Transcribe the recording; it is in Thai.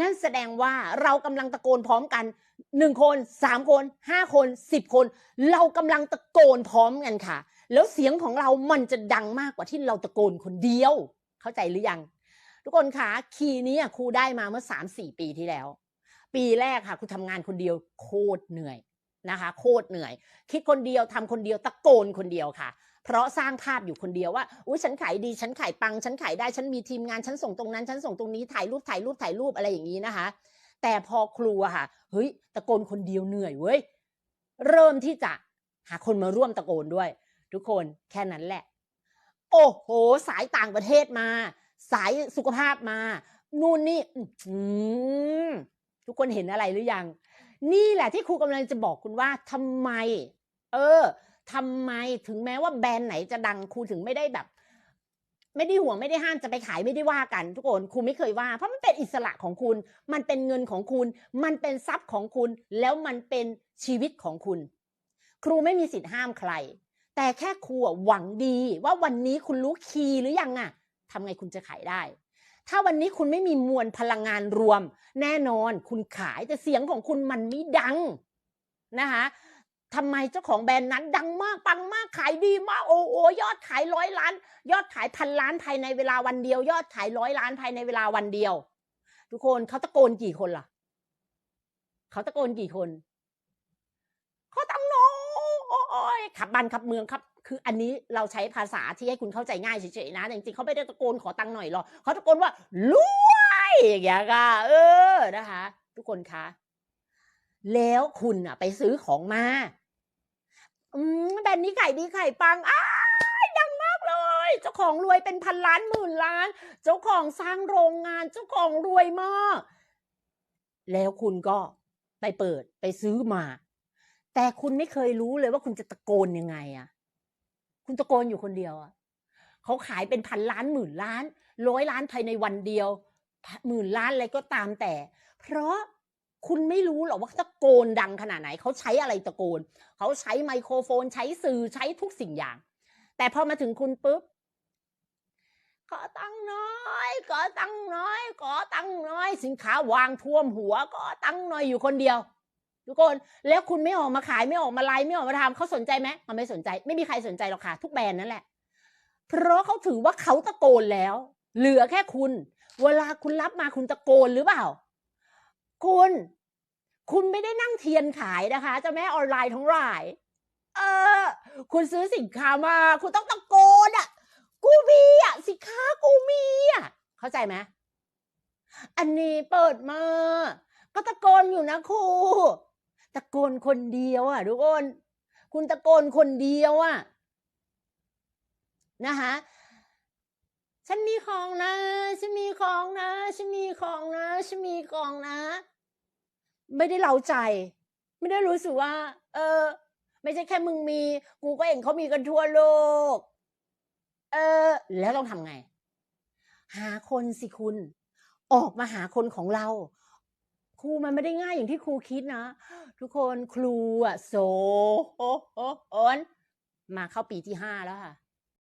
นั่นแสดงว่าเรากำลังตะโกนพร้อมกันหนึ่งคนสามคนห้าคนสิบคน เรากำลังตะโกนพร้อมกันค่ะ แล้วเสียงของเรามันจะดังมากกว่าที่เราตะโกนคนเดียว เข้าใจหรือยัง ทุกคนคะคีย์นี้ครูได้มาเมื่อสามสี่ปีที่แล้ว ปีแรกค่ะครูทำงานคนเดียวโคตรเหนื่อยนะคะ โคตรเหนื่อย คิดคนเดียวทำคนเดียวตะโกนคนเดียวค่ะ เพราะสร้างภาพอยู่คนเดียวว่าอุ้ยฉันขายดีฉันขายปังฉันขายได้ฉันมีทีมงานฉันส่งตรงนั้นฉันส่งตรงนี้ถ่ายรูปถ่ายรูปถ่ายรูปอะไรอย่างนี้นะคะ แต่พอครูอะค่ะเฮ้ยตะโกนคนเดียวเหนื่อยเว้ยเริ่มที่จะหาคนมาร่วมตะโกนด้วย ทุกคนแค่นั้นแหละ โอ้โห สายต่างประเทศมา สายสุขภาพมา นู่นนี่ทุกคนเห็นอะไรหรือยัง นี่แหละที่ครูกำลังจะบอกคุณว่าทำไม เออ ทำไมถึงแม้ว่าแบรนด์ไหนจะดังครูถึงไม่ได้แบบ ไม่ได้ห่วงไม่ได้ห้ามจะไปขายไม่ได้ว่ากัน ทุกคนครูไม่เคยว่า เพราะมันเป็นอิสระของคุณ มันเป็นเงินของคุณ มันเป็นทรัพย์ของคุณ แล้วมันเป็นชีวิตของคุณ ครูไม่มีสิทธิ์ห้ามใคร แต่แค่ครูหวังดีว่าวันนี้คุณรู้คีย์หรือยังอะทำไงคุณจะขายได้ถ้าวันนี้คุณไม่มีมวลพลังงานรวม แน่นอนคุณขายแต่เสียงของคุณมันไม่ดังนะคะ ทำไมเจ้าของแบรนด์นั้น ดังมากปังมากขายดีมากโอ้โอยอดขายร้อยล้าน ยอดขายพันล้านภายในเวลาวันเดียว ยอดขายร้อยล้านภายในเวลาวันเดียว ทุกคนเขาตะโกนกี่คนล่ะเขาตะโกนกี่คนเขาตั้งน้อยขับบ้านขับเมืองครับ คืออันนี้เราใช้ภาษาที่ให้คุณเข้าใจง่ายเฉยๆนะจริงๆเขาไม่ได้ตะโกนขอตังค์หน่อยหรอกเขาตะโกนว่ารวยอย่างเงี้ยค่ะเออนะคะ ทุกคนคะแล้วคุณอะไปซื้อของมา อืมแบรนด์นี้ขายดีขายปังอ้ายดังมากเลย เจ้าของรวยเป็นพันล้านหมื่นล้าน เจ้าของสร้างโรงงาน เจ้าของรวยมาก แล้วคุณก็ไปเปิดไปซื้อมา แต่คุณไม่เคยรู้เลยว่าคุณจะตะโกนยังไงอะคุณตะโกนอยู่คนเดียวอะเขาขายเป็นพันล้านหมื่นล้านร้อยล้านภายในวันเดียวหมื่นล้านอะไรก็ตามแต่ เพราะ คุณไม่รู้หรอกว่าตะโกนดังขนาดไหน เขาใช้อะไรตะโกน เขาใช้ไมโครโฟน ใช้สื่อใช้ทุกสิ่งอย่าง แต่พอมาถึงคุณปุ๊บขอตังน้อยขอตังน้อยขอตังน้อย สินค้าวางท่วมหัวขอตังน้อยอยู่คนเดียว ทุกคนแล้วคุณไม่ออกมาขายไม่ออกมาไลฟ์ไม่ออกมาทำเขาสนใจไหมมันไม่สนใจ ไม่มีใครสนใจหรอกค่ะ ทุกแบรนด์นั่นแหละ เพราะเขาถือว่าเขาตะโกนแล้ว เหลือแค่คุณ เวลาคุณรับมาคุณตะโกนหรือเปล่า คุณ คุณไม่ได้นั่งเทียนขายนะคะเจ้าแม่ออนไลน์ทั้งหลาย เออ คุณซื้อสินค้ามา คุณต้องตะโกนอะ กูมีอะ สินค้ากูมีอะ เข้าใจไหมอันนี้เปิดมา ก็ตะโกนอยู่นะครูตะโกนคนเดียวอะทุกคน คุณตะโกนคนเดียวอะนะคะฉันมีของนะ ฉันมีของนะ ฉันมีของนะ ฉันมีของนะ ไม่ได้เล้าใจ ไม่ได้รู้สึกว่า เออ ไม่ใช่แค่มึงมี กูก็เห็นเขามีกันทั่วโลก เออ แล้วต้องทำไง หาคนสิคุณ ออกมาหาคนของเรา ครูมันไม่ได้ง่ายอย่างที่ครูคิดนะ ทุกคนครูอะโซนมาเข้าปีที่ห้าแล้วค่ะ